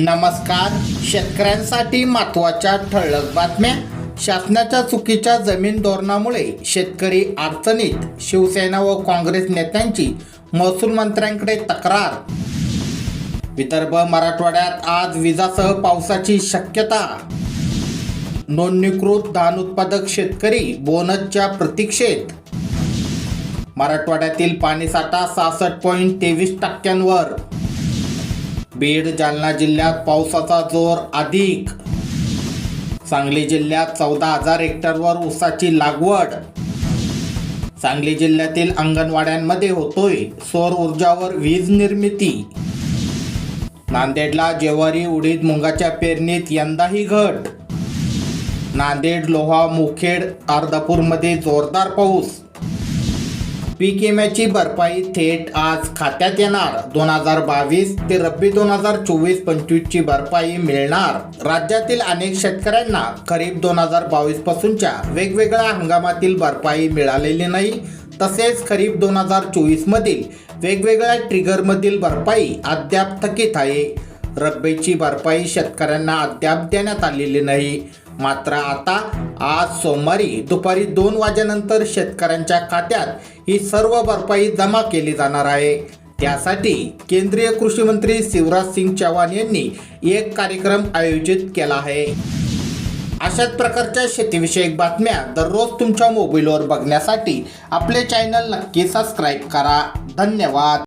नमस्कार. शेतकऱ्यांसाठी महत्त्वाच्या ठळक बातम्या. शासनाच्या चुकीच्या जमीन धोरणामुळे शेतकरी अडचणीत शिवसेना व काँग्रेस नेत्यांची महसूल मंत्र्यांकडे तक्रार. विदर्भ मराठवाड्यात आज विजासह पावसाची शक्यता. नोंदणीकृत धान उत्पादक शेतकरी बोनसच्या प्रतीक्षेत. मराठवाड्यातील पाणीसाठा सहासष्ट पॉईंट तेवीस टक्क्यांवर. बीड जालना जिल्ह्यात पावसाचा जोर अधिक. सांगली जिल्ह्यात चौदा हजार हेक्टरवर ऊसाची लागवड. सांगली जिल्ह्यातील अंगणवाड्यांमध्ये होतोय सौर ऊर्जावर वीज निर्मिती. नांदेडला जेवारी उडीद मुंगाच्या पेरणीत यंदाही घट. नांदेड लोहा मुखेड अर्धापूरमध्ये जोरदार पाऊस. पीक विम्याची भरपाई थेट आज खात्यात येणार. दोन हजार बावीस ते रब्बी दोन हजार चोवीस पंचवीसची भरपाई मिळणार. राज्यातील अनेक शेतकऱ्यांना खरीप दोन हजार बावीस पासूनच्या वेगवेगळ्या हंगामातील भरपाई मिळालेली नाही. तसेच खरीप दोन हजार चोवीस मधील वेगवेगळ्या ट्रिगरमधील भरपाई अद्याप थकीत आहे. रब्बीची भरपाई शेतकऱ्यांना अद्याप देण्यात आलेली नाही. मात्र आता आज सोमवारी दुपारी दोन वाजेनंतर शेतकऱ्यांच्या खात्यात ही सर्व भरपाई जमा केली जाणार आहे. त्यासाठी केंद्रीय कृषी मंत्री शिवराज सिंग चौहान यांनी एक कार्यक्रम आयोजित केला आहे. अशाच प्रकारच्या शेतीविषयक बातम्या दररोज तुमच्या मोबाईलवर बघण्यासाठी आपले चॅनल नक्की सबस्क्राईब करा. धन्यवाद.